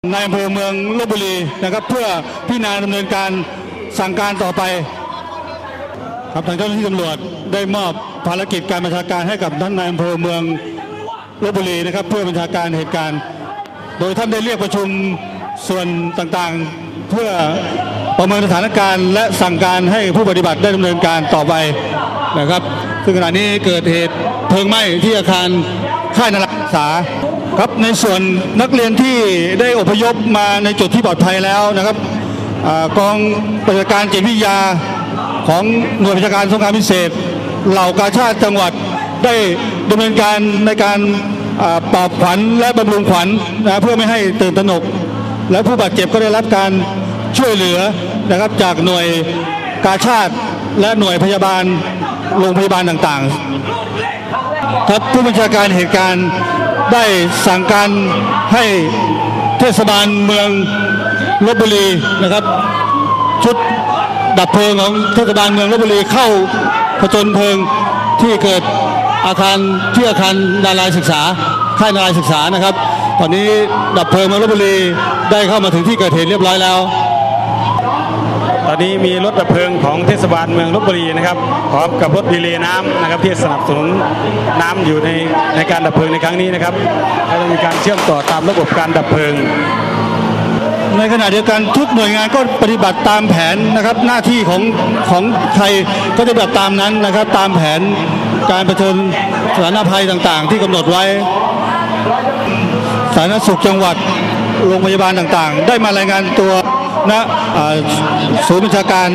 ในอำเภอเมืองลบบุรีนะครับเพื่อพิจารณาดำเนินการสั่งการต่อไป ครับทางเจ้าหน้าที่ตำรวจได้มอบภารกิจการบัญชาการให้กับท่านนายอำเภอเมืองลบบุรีนะครับ เพื่อบัญชาการเหตุการณ์ โดยท่านได้เรียกประชุมส่วนต่างๆ เพื่อประเมินสถานการณ์ และสั่งการให้ผู้ปฏิบัติได้ดำเนินการต่อไปนะครับ ซึ่งขณะนี้เกิดเหตุเพลิงไหม้ที่อาคารค่ายนราศึกษา ครับในส่วนนักเรียนที่ได้อพยพมาในจุดที่ปลอดภัยแล้วนะครับอกองปฏิบัติการจิตวิทยาของหน่วยบัญชาการสงครามพิเศษ เหล่ากาชาติจังหวัดได้ดำเนินการในการปลอบขวัญและบำรุงขวัญนะเพื่อไม่ให้ตื่นตระหนก และผู้บาดเจ็บก็ได้รับการช่วยเหลือนะครับจากหน่วยกาชาติและหน่วยพยาบาลโรงพยาบาลต่างๆครับผู้บัญชาการเหตุการณ์ ได้สั่งการให้เทศบาลเมืองลบบุรีนะครับ ชุดดับเพลิงของเทศบาลเมืองลบบุรีเข้าผจญเพลิงที่เกิดอาคารที่อาคารนาลายศึกษาค่ายนาลายศึกษานะครับ ตอนนี้ดับเพลิงเมืองลบบุรีได้เข้ามาถึงที่เกิดเหตุเรียบร้อยแล้ว อนนี้มีรถดับเพลิงของเทศบาลเมืองลบบุรีนะครับพร้อมกับรถดีเลย์น้ำนะครับที่สนับสนุนน้ำอยู่ในในการดับเพลิงในครั้งนี้นะครับและจะมีการเชื่อมต่อตามระบบการดับเพลิง ในขณะเดียวกันทุกหน่วยงานก็ปฏิบัติตามแผนนะครับ หน้าที่ของของใครก็จะแบบตามนั้นนะครับ ตามแผนการเผชิญสถานภัยต่างๆ ที่กำหนดไว้สาธารณสุขจังหวัดโรงพยาบาลต่างๆ ได้มารายงานตัว ณอ่าศูนย์บัญชาการ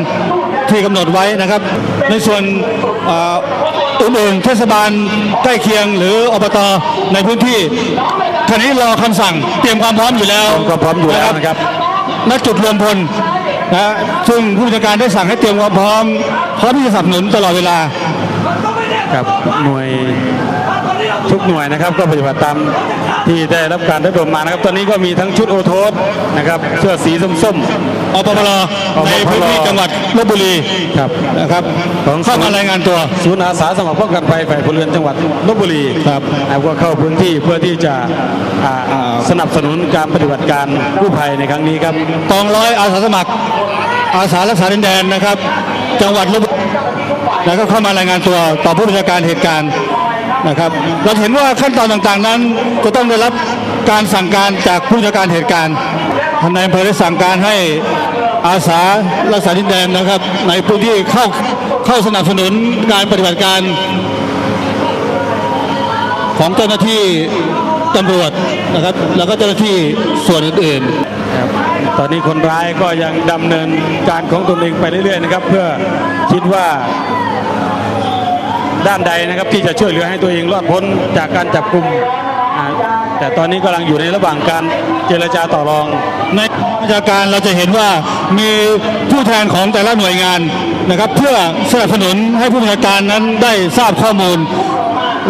ที่กำหนดไว้นะครับ ในส่วนอ่าอื่นๆเทศบาลใกล้เคียงหรืออบตในพื้นที่ขณะนี้รอคำสั่งเตรียมความพร้อมอยู่แล้วเตรียมความพร้อมอยู่แล้วนะครับณจุดรวมพลนะฮะซึ่งผู้บัญชาการได้สั่งให้เตรียมความพร้อมพร้อมที่จะสนับสนุนตลอดเวลาครับหน่วยทุกหน่วยนะครับก็ปฏิบัติตาม ที่ได้รับการระดมมานะครับ ตอนนี้ก็มีทั้งชุดโอโทสนะครับเสื้อสีส้ม อปพลอปพลในพื้นที่จังหวัดลบบุรีครับ นะครับของ เข้ามารายงานตัวๆศูนย์อาสาสมัครป้องกันภัยฝ่ายพลเรือนจังหวัดลบบุรีครับนะครับก็เข้าพื้นที่เพื่อที่จะอ่าอ่าสนับสนุนการปฏิบัติการกู้ภัยในครั้งนี้ครับกองร้อยอาสาสมัคร อาสารักษาดินแดนนะครับ จังหวัดลบบุรีแล้วก็เข้ามารายงานตัวต่อผู้บัญชาการเหตุการณ์ นะครับ เราเห็นว่าขั้นตอนต่างๆนั้น จะต้องได้รับการสั่งการจากผู้บัญชาการเหตุการณ์ท่านนายอำเภอได้สั่งการให้อาสารักษาดินแดนนะครับ ในพื้นที่เข้าเข้าสนับสนุนการปฏิบัติการ ของเจ้าหน้าที่ตำรวจนะครับ แล้วก็เจ้าหน้าที่ส่วนอื่นๆครับตอนนี้คนร้ายก็ยังดำเนินการของตนเองไปเรื่อยๆนะครับ เพื่อคิดว่า ด้านใดนะครับที่จะช่วยเหลือให้ตัวเองรอดพ้นจากการจับกลุ่มแต่ตอนนี้กำลังอยู่ในระหว่างการเจรจาต่อรอง ในราชการเราจะเห็นว่ามีผู้แทนของแต่ละหน่วยงานนะครับ เพื่อสนับสนุนให้ผู้บัญชาการนั้นได้ทราบข้อมูล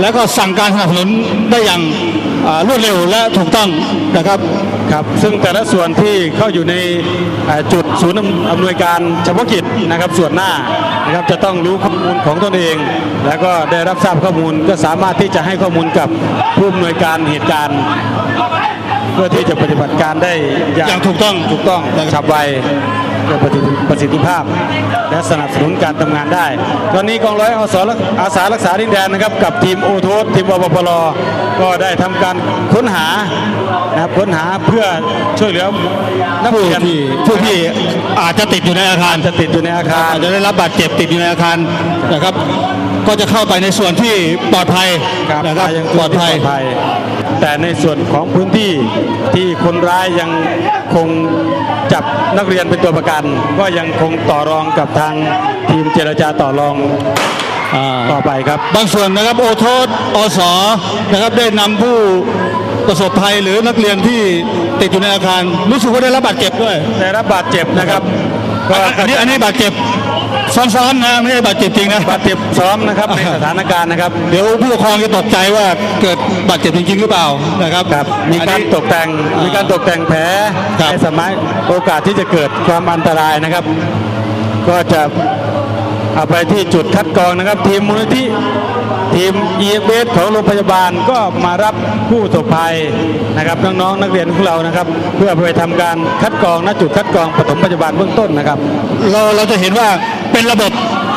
แล้วก็สั่งการสนับสนุนได้อย่างรวดเร็วและถูกต้องนะครับ ครับซึ่งแต่ละส่วนที่เข้าอยู่ในเอ่อจุดศูนย์อำอำนวยการเฉพาะกิจนะครับส่วนหน้านะครับจะต้องรู้ข้อมูลของตนเอง แล้วก็ได้รับทราบข้อมูลก็สามารถที่จะให้ข้อมูลกับผู้อำนวยการเหตุการณ์เพื่อที่จะปฏิบัติการได้อย่างอย่างถูกต้องถูกต้องนะครับฉับไว เพื่อประสิทธิภาพ และสนับสนุนการทำงานได้ ตอนนี้กองร้อยอาสาอาสารักษาดินแดนนะครับกับทีมโอโทสทีมอปพลก็ได้ทำการค้นหานะครับค้นหาเพื่อช่วยเหลือนักผู้เรียนที่ผู้ที่อาจจะติดอยู่ในอาคารจะติดอยู่ในอาคารอาจจะได้รับบาดเจ็บติดอยู่ในอาคารนะครับ ก็จะเข้าไปในส่วนที่ปลอดภัยครับนะครับยังปลอดภัย แต่ในส่วนของพื้นที่ที่คนร้ายยังคงจับนักเรียนเป็นตัวประกัน ก็ยังคงต่อรองกับทางทีมเจรจาต่อรองอ่าต่อไปครับ บางส่วนนะครับโอโทษอสนะครับได้นำผู้ประสบภัยหรือนักเรียนที่ติดอยู่ในอาคารรู้สึกว่าได้รับบาดเจ็บด้วยได้รับบาดเจ็บนะครับก็อันนี้อันนี้บาดเจ็บ ซ้อนๆนะไม่ใช่บาดเจ็บจริงนะบาดเจ็บซ้อมนะครับในสถานการณ์นะครับ เดี๋ยวผู้ปกครองจะตกใจว่าเกิดบาดเจ็บจริงๆหรือเปล่านะครับครับมีอันการนี้ตกแต่งมีการตกแต่งแผลครับในสมัยโอกาสที่จะเกิดความอันตรายนะครับ ก็จะ เอาไปที่จุดคัดกรองนะครับ ทีมมูลนิธิทีม e f s ของโรงพยาบาลก็มารับผู้ประสบภัยนะครับน้องๆนักเรียนของเรานะครับ เพื่อไปทำการคัดกรองณจุดคัดกรองปฐมพยาบาลเบื้องต้นนะครับ เราเราจะเห็นว่าเป็นระบบ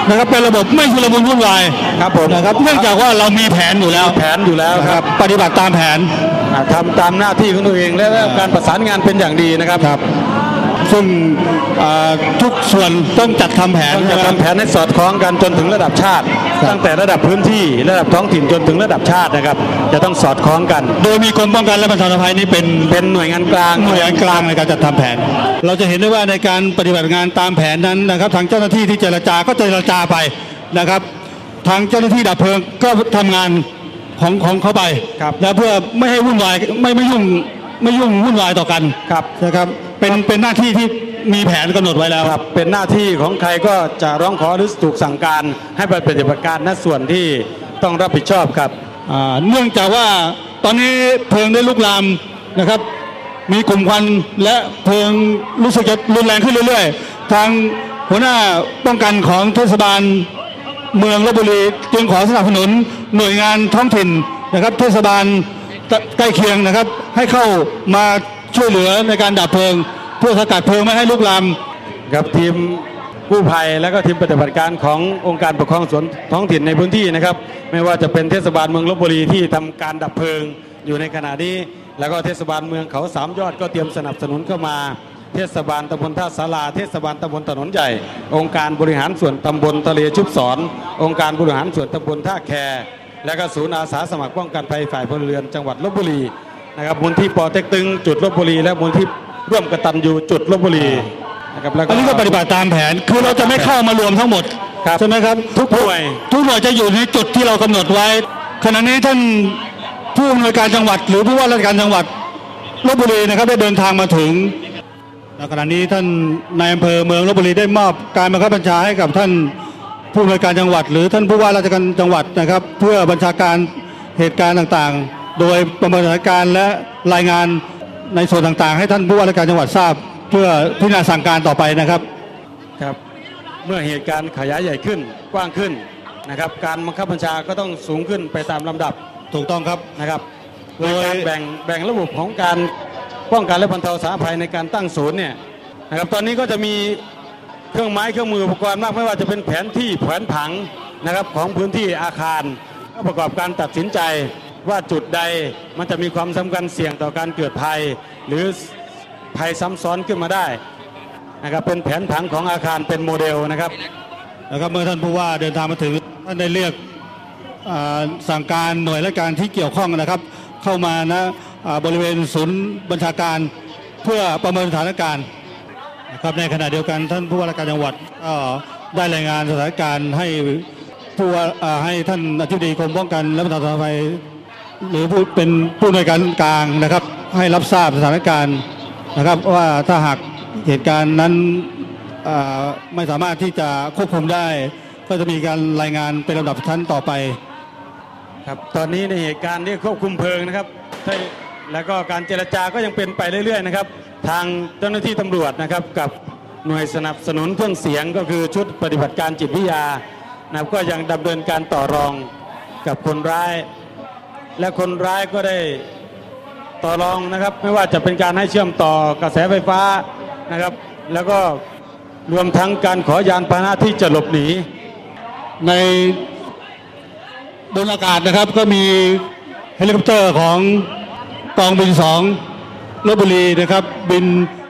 นะครับเป็นระบบไม่ชุลมุนวุ่นวายครับผมนะครับเนื่องจากว่าเรามีแผนอยู่แล้วแผนอยู่แล้วนะคครัรับบปฏิบัติตามแผนอ่าทำตามหน้าที่ของตัวเองและการประสานงานเป็นอย่างดีนะครับครับ ซึ่งอ่าทุกส่วนต้องจัดทำแผนต้องจะใช่ไหมทำแผนให้สอดคล้องกันจนถึงระดับชาติครับตั้งแต่ระดับพื้นที่ระดับท้องถิ่นจนถึงระดับชาตินะครับ จะต้องสอดคล้องกัน โดยมีกรมป้องกันและบรรเทาสาธารณภัยนี้เป็นเป็นหน่วยงานกลางหน่วยงานกลางในการจัดทำแผน เราจะเห็นได้ว่าในการปฏิบัติงานตามแผนนั้นนะครับ ทางเจ้าหน้าที่ที่เจรจาก็เจรจาไปนะครับ ทางเจ้าหน้าที่ดับเพลิงก็ทำงานของของเขาไปครับนะเพื่อไม่ให้วุ่นวายไม่ไม่ยุ่งไม่ยุ่งวุ่นวายต่อกันครับนะครับ เป็นเป็นหน้าที่ที่มีแผนกำหนดไว้แล้วครับเป็นหน้าที่ของใครก็จะร้องขอหรือถูกสั่งการ ให้ไปปฏิบัติการณส่วนที่ต้องรับผิดชอบครับอ่าเนื่องจากว่าตอนนี้เพลิงได้ลุกลามนะครับ มีกลุ่มควันและเพลิงรู้สึกจะรุนแรงขึ้นเรื่อยๆ ทางหัวหน้าป้องกันของเทศบาลเมืองลบบุรีจึงขอสนับสนุนหน่วยงานท้องถิ่นนะครับ เทศบาลใกล้เคียงนะครับ ให้เข้ามา ช่วยเหลือในการดับเพลิง เพื่อสกัดเพลิงไม่ให้ลุกลามครับทีมกู้ภัยและก็ทีมปฏิบัติการขององค์การปกครองส่วนท้องถิ่นในพื้นที่นะครับ ไม่ว่าจะเป็นเทศบาลเมืองลบบุรีที่ทำการดับเพลิงอยู่ในขณะนี้ แล้วก็เทศบาลเมืองเขาสามยอดก็เตรียมสนับสนุนเข้ามาเทศบาลตำบลท่าสาราเทศบาลตำบลถนนใหญ่ องค์การบริหารส่วนตำบลทะเลชุบสอน องค์การบริหารส่วนตำบลท่าแคและก็ศูนย์อาสาสมัครป้องกันภัยฝ่ายพลเรือนจังหวัดลบบุรี นะครับมูลที่ปอเต็กตึงจุดลบบุรี และมูลที่ร่วมกตันยูจุดลบบุรีนะครับแล้วอันนี้ก็ปฏิบัติตามแผน คือเราจะไม่เข้ามารวมทั้งหมดครับใช่ไหมครับทุกหน่วยทุกหน่วยจะอยู่ในจุดที่เรากำหนดไว้ ขณะนี้ท่านผู้อำนวยการจังหวัด หรือผู้ว่าราชการจังหวัดลบบุรีนะครับได้เดินทางมาถึงและขณะนี้ท่านนายอำเภอเมืองลบบุรีได้มอบการบังคับบัญชาให้กับท่านผู้อำนวยการจังหวัด หรือท่านผู้ว่าราชการจังหวัดนะครับ เพื่อบัญชาการเหตุการณ์ต่างๆ โดยประเมินสถานการณ์และรายงานในส่วนต่างๆ ให้ท่านผู้ว่าราชการจังหวัดทราบ เพื่อพิจารณาสั่งการต่อไปนะครับครับ เมื่อเหตุการณ์ขยายใหญ่ขึ้นกว้างขึ้นนะครับ การบังคับบัญชาก็ต้องสูงขึ้นไปตามลำดับถูกต้องครับนะครับโดโดยยการแบ่งแบ่งระบบของการป้องกันและบรรเทาสาธารณภัยในการตั้งศูนย์เนี่ยนะครับตอนนี้ก็จะมีเครื่องไม้เครื่องมืออุปกรณ์มากไม่ว่าจะเป็นแผนที่แผนผังนะครับของพื้นที่อาคารก็ประกอบการตัดสินใจ ว่าจุดใดมันจะมีความสำคัญเสี่ยงต่อการเกิดภัย หรือภัยซ้ำซ้อนขึ้นมาได้นะครับเป็นแผนผังของอาคารเป็นโมเดลนะครับนะครับเมื่อท่านผู้ว่าเดินทางมาถึงท่านได้เรียกสั่งการหน่วยและการที่เกี่ยวข้องนะครับ เข้ามานะบริเวณศูนย์บัญชาการเพื่อประเมินสถานการณ์นะครับในขณะเดียวกันท่านผู้ว่าราชการจังหวัดก็ได้รายงานสถานการณ์ให้ผู้ว่าให้ท่านอธิบดีกรมป้องกันและบรรเทาสาธารณภัย หรือผู้เป็นผู้ในวยการกลางนะครับ ให้รับทราบสถานการณ์นะครับว่าถ้าหากเหตุการณ์นั้นไม่สามารถที่จะควบคุมได้ ก็จะมีการรายงานเป็นลำดับชั้นต่อไปครับตอนนี้ในเหตุการณ์ที่ควบคุมเพลิงนะครับแล้วก็การเจรจาก็ยังเป็นไปเรื่อยๆนะครับ ทางเจ้าหน้าที่ตำรวจนะครับกับหน่วยสนับสนุนเครื่องเสียงก็คือชุดปฏิบัติการจิตวิทยานะครับก็ยังดำเนินการต่อรองกับคนร้าย และคนร้ายก็ได้ต่อรองนะครับ ไม่ว่าจะเป็นการให้เชื่อมต่อกระแสไฟฟ้านะครับ แล้วก็รวมทั้งการขอยานพาหนะที่จะหลบหนี ในบนอากาศนะครับก็มีเฮลิคอปเตอร์ของกองบินสองลบบุรีนะครับ บิน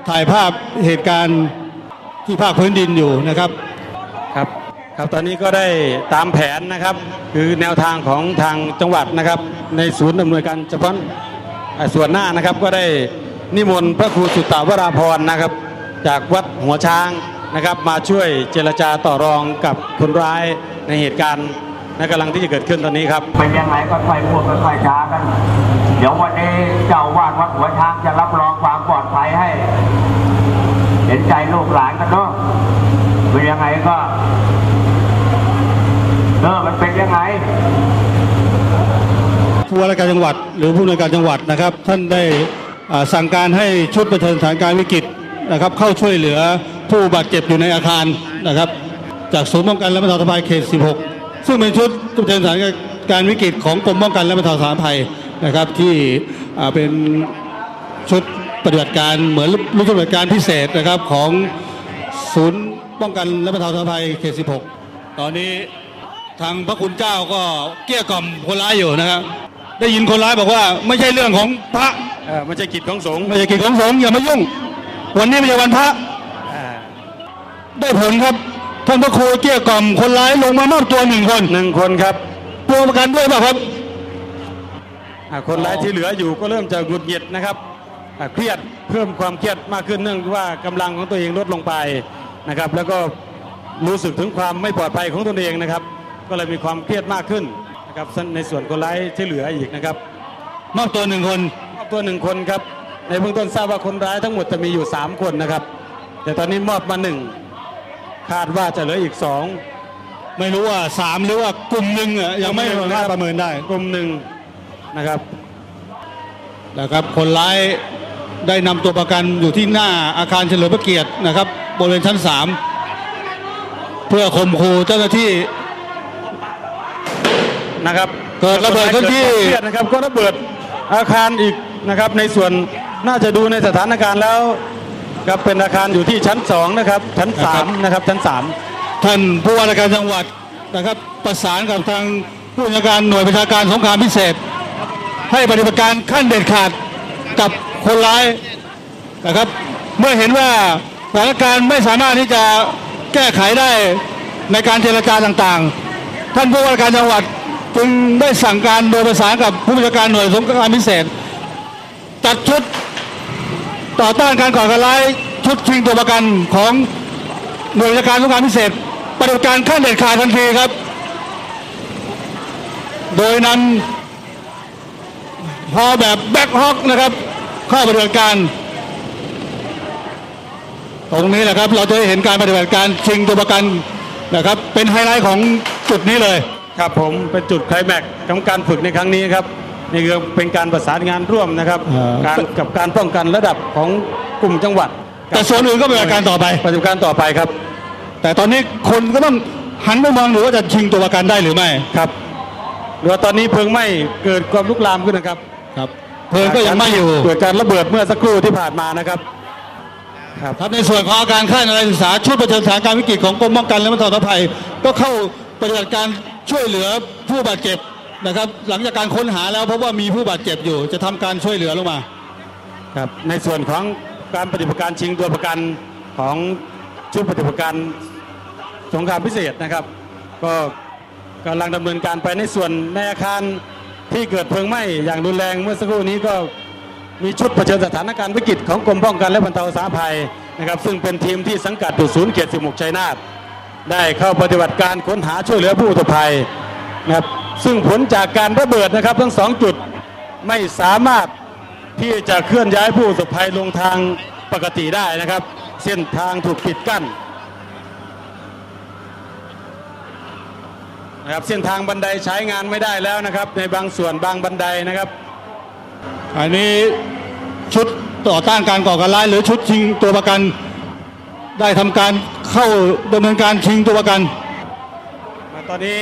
ถ่ายภาพเหตุการณ์ที่ภาคพื้นดินอยู่นะครับครับ ครับตอนนี้ก็ได้ตามแผนนะครับ คือแนวทางของทางจังหวัดนะครับ ในศูนย์อำนวยการเฉพาะส่วนหน้านะครับก็ได้นิมนต์พระครูสุตตาวราพรนะครับ จากวัดหัวช้างนะครับ มาช่วยเจรจาต่อรองกับคนร้ายในเหตุการณ์ในกำลังที่จะเกิดขึ้นตอนนี้ครับเป็นยังไงก็ค่อยพูดค่อยช้ากัน เดี๋ยววันนี้เจ้าวาดวัดหัวช้างจะรับรองความปลอดภัยให้ เห็นใจลูกหลานกันเนาะเป็นยังไงก็ ออมันเป็นยังไงผู้ว่าราชการจังหวัด หรือผู้อำนวยการจังหวัดนะครับ ท่านได้สั่งการให้ชุดประเมินสถานการณ์วิกฤตนะครับ เข้าช่วยเหลือผู้บาดเจ็บอยู่ในอาคารนะครับ จากศูนย์ป้องกันและบรรเทาสาธารณภัยเขต 16 ซึ่งเป็นชุดประจำสถานการณ์วิกฤตของกรมป้องกันและบรรเทาสาธารณภัยนะครับ ที่เป็นชุดปฏิบัติการเหมือนรุ่นปฏิบัติการพิเศษนะครับของศูนย์ป้องกันและบรรเทาสาธารณภัยเขต 16 ตอนนี้ ทางพระคุณเจ้าก็เกลี้ยกล่อมคนร้ายอยู่นะครับ ได้ยินคนร้ายบอกว่า ไม่ใช่เรื่องของพระเอ่อไม่ใช่กิจของสงฆ์ไม่ใช่กิจของสงฆ์อย่ามายุ่ง วันนี้ไม่ใช่วันพระอ่าได้ผลครับท่านพระครูเกลี้ยกล่อมคนร้ายลงมามอบตัวหนึ่งคนหนึ่งคนครับตัวประกันด้วยเปล่าครับอ่าคนร้ายที่เหลืออยู่ก็เริ่มจะหงุดหงิดนะครับอ่าเครียดเพิ่มความเครียดมากขึ้นเนื่องจากว่ากำลังของตัวเองลดลงไปนะครับ แล้วก็รู้สึกถึงความไม่ปลอดภัยของตนเองนะครับ ก็เลยมีความเครียดมากขึ้นนะครับในส่วนคนร้ายที่เหลืออีกนะครับมอบตัวหนึ่งคนมอบตัวหนึ่งคนครับในเบื้องต้นทราบว่าคนร้ายทั้งหมดจะมีอยู่ 3 คนนะครับ แต่ตอนนี้มอบมาหนึ่งคาดว่าจะเหลืออีกสองไม่รู้ว่าสามหรือว่ากลุ่มหนึ่งอะยังไม่สามารถประเมินได้กลุ่มหนึ่งนะครับนะครับ คนร้ายได้นำตัวประกันอยู่ที่หน้าอาคารเฉลิมพระเกียรตินะครับบริเวณชั้นสามเพื่อข่มขู่เจ้าหน้าที่ นะครับเกิดระเบิดขึ้นที่เกิดความเครียดนะครับก็ระเบิดอาคารอีกนะครับ ในส่วนน่าจะดูในสถานการณ์แล้วครับเป็นอาคารอยู่ที่ชั้นสองนะครับชั้นสามนะครับชั้นสาม ท่านผู้ว่าราชการจังหวัดนะครับประสานกับทางผู้บัญชาการหน่วยประชาการสงครามพิเศษ ให้ปฏิบัติการขั้นเด็ดขาดกับคนร้ายนะครับ เมื่อเห็นว่าสถานการณ์ไม่สามารถที่จะแก้ไขได้ในการเจรจาต่างๆ ท่านผู้ว่าราชการจังหวัด จึงได้สั่งการโดยประสานกับผู้บัญชาการหน่วยสงครามพิเศษ จัดชุดต่อต้านการก่อการร้ายชุดชิงตัวประกันของหน่วยราชการสงครามพิเศษ ปฏิบัติการขั้นเด็ดขาดทันทีครับ โดยนำพอแบบแบ็คฮอกนะครับ เข้าปฏิบัติการ ตรงนี้แหละครับ เราจะเห็นการปฏิบัติการชิงตัวประกันนะครับ เป็นไฮไลท์ของจุดนี้เลย ครับผมเป็นจุดไคลแม็กซ์ของการฝึกในครั้งนี้ครับนี่คือเป็นการประสานงานร่วมนะครับอ่า การกับการป้องกันระดับของกลุ่มจังหวัดแต่ส่วนอื่นก็ปฏิบัติการต่อไป ปฏิบัติการต่อไปครับแต่ตอนนี้คนก็ต้องหันไปมองดูว่าจะชิงตัวประกันได้หรือไม่ครับหรือว่าตอนนี้เพลิงไหม้เกิดความลุกลามขึ้นนะครับ ครับเพลิงก็ยังไหม่อยู่ เกิดการระเบิดเมื่อสักครู่ที่ผ่านมานะครับ ครับครับในส่วนของอาการค่ายนาศึกษาชุดประจันสถานการณ์วิกฤตของกรมป้องกันและบรรเทาสาธารณภัย ก็เข้าปฏิบัติการ ช่วยเหลือผู้บาดเจ็บนะครับ หลังจากการค้นหาแล้วพบว่ามีผู้บาดเจ็บอยู่ จะทำการช่วยเหลือลงมาครับในส่วนของการปฏิบัติการชิงตัวประกันของชุดปฏิบัติการสงครามพิเศษนะครับ ก็กำลังดำเนินการไปในส่วนในอาคารที่เกิดเพลิงไหม้อย่างรุนแรงเมื่อสักครู่นี้ก็มีชุดเผชิญสถานการณ์วิกฤตของกรมป้องกันและบรรเทาสาธารณภัยนะครับซึ่งเป็นทีมที่สังกัดอยู่ศูนย์เขต16ชัยนาท ได้เข้าปฏิบัติการค้นหาช่วยเหลือผู้ประสบภัยนะครับซึ่งผลจากการระเบิดนะครับ ทั้งสองจุดไม่สามารถที่จะเคลื่อนย้ายผู้ประสบภัยลงทางปกติได้นะครับ เส้นทางถูกปิดกั้นนะครับเส้นทางบันไดใช้งานไม่ได้แล้วนะครับ ในบางส่วนบางบันไดนะครับ อันนี้ชุดต่อต้านการก่อการร้ายหรือชุดชิงตัวประกัน ได้ทำการเข้าดำเนินการชิงตัวประกัน ตอนนี้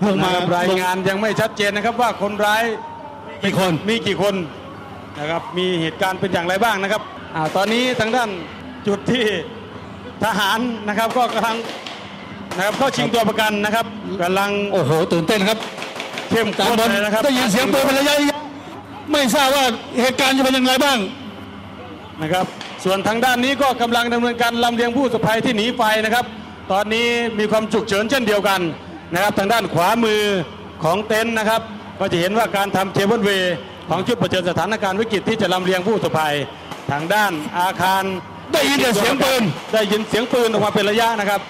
เพิ่งมานะครับรายงานยังไม่ชัดเจนนะครับว่าคนร้ายกี่คนมีกี่คนนะครับมีเหตุการณ์เป็นอย่างไรบ้างนะครับอ่าตอนนี้ทางด้านจุดที่ทหารนะครับก็กำลังนะครับเข้าชิงตัวประกันนะครับกำลังโอ้โหตื่นเต้นครับเข้มจากข้นบนเลยนะครับได้ยินเสียงปืนเป็นระยะระยะไม่ทราบว่าเหตุการณ์จะเป็นอย่างไรบ้าง นะครับ ส่วนทางด้านนี้ก็กำลังดำเนินการลำเลียงผู้ประสบภัยที่หนีไฟนะครับ ตอนนี้มีความฉุกเฉินเช่นเดียวกันนะครับ ทางด้านขวามือของเต็นท์นะครับ ก็จะเห็นว่าการทำเคเบิลเวย์ของชุดเผชิญสถานการณ์วิกฤตที่จะลำเลียงผู้ประสบภัยทางด้านอาคารได้ยินแต่เสียงปืนได้ยินเสียงปืนออกมาเป็นระยะนะครับ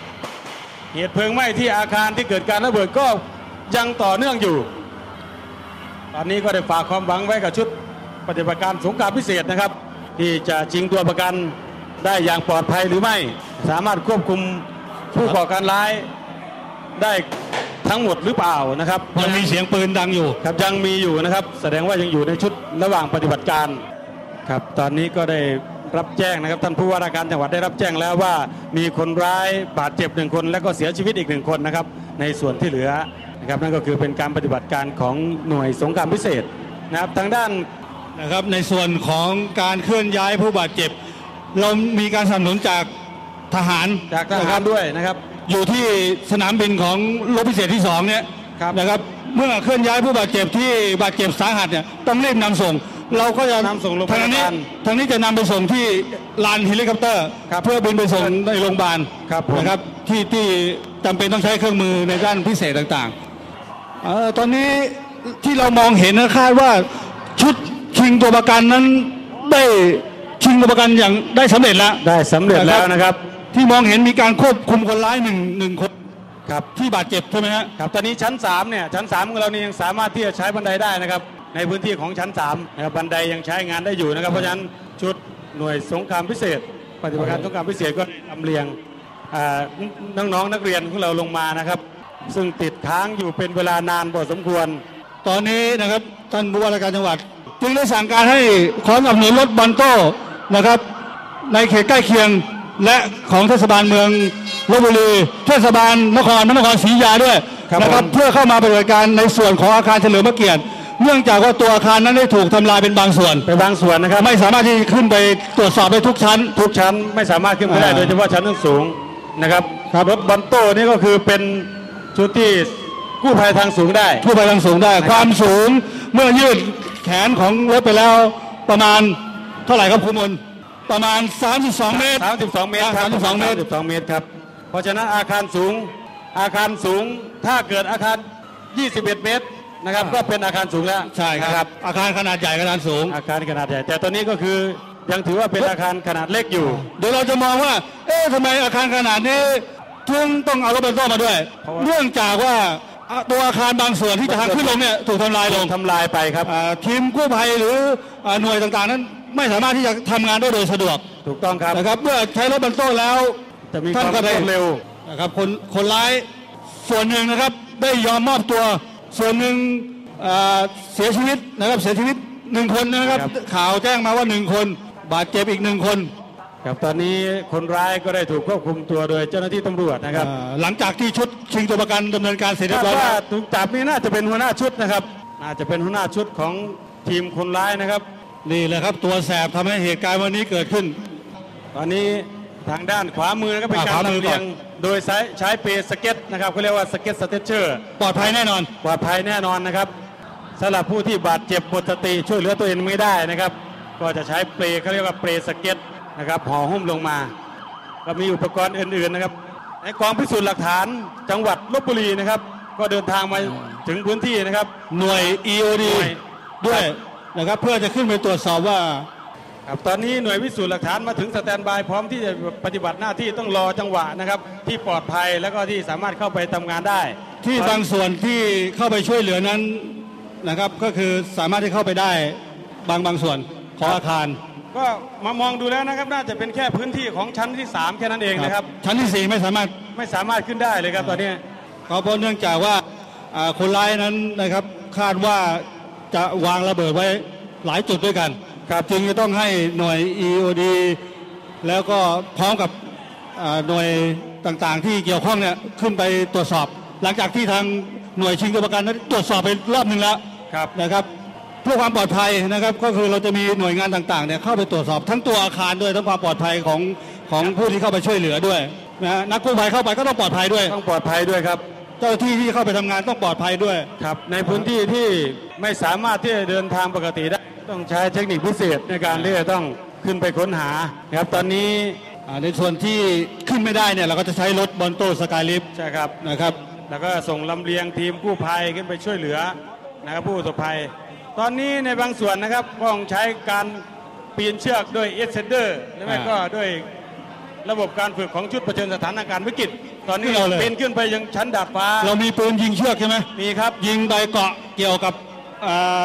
เหตุเพลิงไหม้ที่อาคารที่เกิดการระเบิดก็ยังต่อเนื่องอยู่ ตอนนี้ก็ได้ฝากความหวังไว้กับชุดปฏิบัติการสงครามพิเศษนะครับ ที่จะชิงตัวประกันได้อย่างปลอดภัยหรือไม่ สามารถควบคุมผู้ก่อการร้ายได้ทั้งหมดหรือเปล่านะครับยังมีเสียงปืนดังอยู่ครับยังมีอยู่นะครับ แสดงว่ายังอยู่ในชุดระหว่างปฏิบัติการครับตอนนี้ก็ได้รับแจ้งนะครับท่านผู้ว่าราชการจังหวัดได้รับแจ้งแล้วว่ามีคนร้ายบาดเจ็บหนึ่งคน และก็เสียชีวิตอีกหนึ่งคนนะครับในส่วนที่เหลือนะครับนั่นก็คือเป็นการปฏิบัติการของหน่วยสงครามพิเศษนะครับทางด้าน นะครับในส่วนของการเคลื่อนย้ายผู้บาดเจ็บ เรามีการสนับสนุนจากทหารจากทนะคหารัรบด้วยนะครับ อยู่ที่สนามบินของรบพิเศษที่สองเนี่ยครับนะครับเมื่อเคลื่อนย้ายผู้บาดเจ็บที่บาดเจ็บสาหัสเนี่ยต้องรีบนำส่ง เราก็จะนำส่งโรงพยาบาลทางนี้ทางนี้จะนำไปส่งที่ลานเฮลิคอปเตอร์ ครับเพื่อบินไปส่งในโรงพยาบาลครับผม นะครับที่ที่จำเป็นต้องใช้เครื่องมือในด้านพิเศษต่างๆ เอ่อตอนนี้ที่เรามองเห็นนะคาดว่าชุด ชิงตัวประกันนั้นได้ชิงตัวประกันอย่างได้สำเร็จแล้ว ได้สำเร็จแล้วนะครับ ที่มองเห็นมีการควบคุมคนร้ายหนึ่งหนึ่งคนครับที่บาดเจ็บใช่ไหมฮะครับตอนนี้ชั้น3เนี่ยชั้น3ของเรานี่ยังสามารถที่จะใช้บันไดได้นะครับ ในพื้นที่ของชั้น3นะครับบันไดยังใช้งานได้อยู่นะครับ เพราะฉะนั้นชุดหน่วยสงครามพิเศษ ปฏิบัติการสงครามพิเศษก็ลำเลียงอ่าน้องๆนักเรียนของเราลงมานะครับ ซึ่งติดค้างอยู่เป็นเวลานานพอสมควร ตอนนี้นะครับท่านผู้ว่าราชการจังหวัด จึงได้สั่งการให้ขอสนับสนุนรถบอลโต้นะครับ ในเขตใกล้เคียงและของเทศบาลเมืองลบบุรีเทศบาลนครพระนครศรีอยุธยาด้วยครับนะครับผม เพื่อเข้ามาปฏิบัติการในส่วนของอาคารเฉลิมพระเกียรติ เนื่องจากว่าตัวอาคารนั้นได้ถูกทำลายเป็นบางส่วนไปบางส่วนนะครับไม่สามารถที่จะขึ้นไปตรวจสอบได้ทุกชั้น ทุกชั้นไม่สามารถขึ้นไปได้อ่าโดยเฉพาะชั้นสูงนะครับครับ รถบอลโต้นี่ก็คือเป็นชุดที่กู้ภัยทางสูงได้ทั่วไปทางสูงได้ ความสูงเมื่อยืด แขนของรถไปแล้วประมาณเท่าไหร่ครับคุณมนประมาณ 32 เมตร 32 เมตรครับ32 เมตร32 เมตรครับ เพราะฉะนั้นอาคารสูงอาคารสูงถ้าเกิดอาคาร 21 เมตรนะครับ ก็เป็นอาคารสูงแล้วใช่คนะรับ อาคารขนาดใหญ่ขนาดสูง อาคารขนาดใหญ่ แต่ตอนนี้ก็คือยังถือว่าเป็นอาคารขนาดเล็กอยู่ เดี๋ยวเราจะมองว่า เอ๊ะทำไมอาคารขนาดนี้ถึงต้องเอารถเบนโซ่มาด้วยเพราะว่าเนื่องจากว่า อะตัวอาคารบางส่วนที่จะทางขึ้นลงเนี่ยถูกทำลายลงทำลายไปครับ อ่าทีมกู้ภัยหรืออ่าหน่วยต่างๆ นั้นไม่สามารถที่จะทำงานได้โดยสะดวกถูกต้องครับ นะครับเมื่อใช้รถเบนโซ่แล้วจะมีคท่านวามก็ได้รวดเร็ว นะครับคนคนร้ายส่วนหนึ่งนะครับได้ยอมมอบตัว ส่วนหนึ่งอ่าเสียชีวิตนะครับเสียชีวิตหนึ่งคนนะครับ ครับ ข่าวแจ้งมาว่าหนึ่งคน บาดเจ็บอีกหนึ่งคน ครับตอนนี้คนร้ายก็ได้ถูกควบคุมตัวโดยเจ้าหน้าที่ตำรวจนะครับอ่าหลังจากที่ชุดชิงตัวประกันดำเนินการเสร็จเรียคาดบร้อยว่าแล้วถูกจับนี่น่าจะเป็นหัวหน้าชุดนะครับน่าจะเป็นหัวหน้าชุดของทีมคนร้ายนะครับนี่แหละครับตัวแสบทำให้เหตุการณ์วันนี้เกิดขึ้น ตอนนี้ทางด้านขวามือนะครับเป็นอ่าการขวามือลำเลียงก่โดยใช้ใช้เปรสเก็ตนะครับเขาเรียกว่าสเก็ตสเตเชอร์ปลอดภัยแน่นอน ปลอดภัยแน่นอนนะครับสำหรับผู้ที่บาดเจ็บหมดสติช่วยเหลือตัวเองไม่ได้นะครับ ก็จะใช้เปรเขาเรียกว่าเปรสเก็ต นะครับห่อหุ้มลงมา ก็มีอุปกรณ์อื่นๆนะครับในกองพิสูจน์หลักฐานจังหวัดลบบุรีนะครับ ก็เดินทางมาถึงพื้นที่นะครับ หน่วย EOD หน่วยด้วยนะครับเพื่อจะขึ้นไปตรวจสอบว่าครับตอนนี้หน่วยพิสูจน์หลักฐานมาถึงสแตนบายพร้อมที่จะปฏิบัติหน้าที่ต้องรอจังหวะนะครับ ที่ปลอดภัยแล้วก็ที่สามารถเข้าไปทำงานได้ ที่บางส่วนที่เข้าไปช่วยเหลือนั้นนะครับ ก็คือสามารถที่เข้าไปได้บางบางส่วนของอาคาร ก็มามองดูแล้วนะครับ น่าจะเป็นแค่พื้นที่ของชั้นที่ 3 แค่นั้นเองนะครับ ชั้นที่สี่ไม่สามารถไม่สามารถขึ้นได้เลยครับตอนนี้ก็เพราะเนื่องจากว่าอ่าคนร้ายนั้นนะครับคาดว่าจะวางระเบิดไว้หลายจุดด้วยกันครับจึงจะต้องให้หน่วย EOD แล้วก็พร้อมกับอ่าหน่วยต่างๆ ที่เกี่ยวข้องเนี่ยขึ้นไปตรวจสอบ หลังจากที่ทางหน่วยชิงตัวประกันนั้นตรวจสอบไปรอบหนึ่งแล้วครับนะครับเพื่อความปลอดภัยนะครับ ก็คือเราจะมีหน่วยงานต่างๆเนี่ยเข้าไปตรวจสอบทั้งตัวอาคารด้วยทั้งความปลอดภัยของของผู้ที่เข้าไปช่วยเหลือด้วยนะฮะนักกู้ภัยเข้าไปก็ต้องปลอดภัยด้วย ต้องปลอดภัยด้วยครับ เจ้าหน้าที่ที่เข้าไปทำงานต้องปลอดภัยด้วย ครับ ในพื้นที่ที่ไม่สามารถที่จะเดินทางปกติได้ต้องใช้เทคนิคพิเศษในการที่จะต้องขึ้นไปค้นหานะครับตอนนี้อ่าในส่วนที่ขึ้นไม่ได้เนี่ยเราก็จะใช้รถบอลโต้สกายลิฟต์ใช่ครับ นะครับ แล้วก็ส่งลำเลียงทีมกู้ภัยขึ้นไปช่วยเหลือนะครับผู้ประสบภัย ตอนนี้ในบางส่วนนะครับก็ต้องใช้การปีนเชือกด้วยเอสเซนเดอร์หรือไม่อ่าก็ด้วยระบบการฝึกของชุดเผชิญสถานการณ์วิกฤต ตอนนี้ขึ้นเราเลยปีนขึ้นไปยังชั้นดาดฟ้าเรามีปืนยิงเชือกใช่ไหมมีครับ ยิงไปเกาะเกี่ยวกับอ่า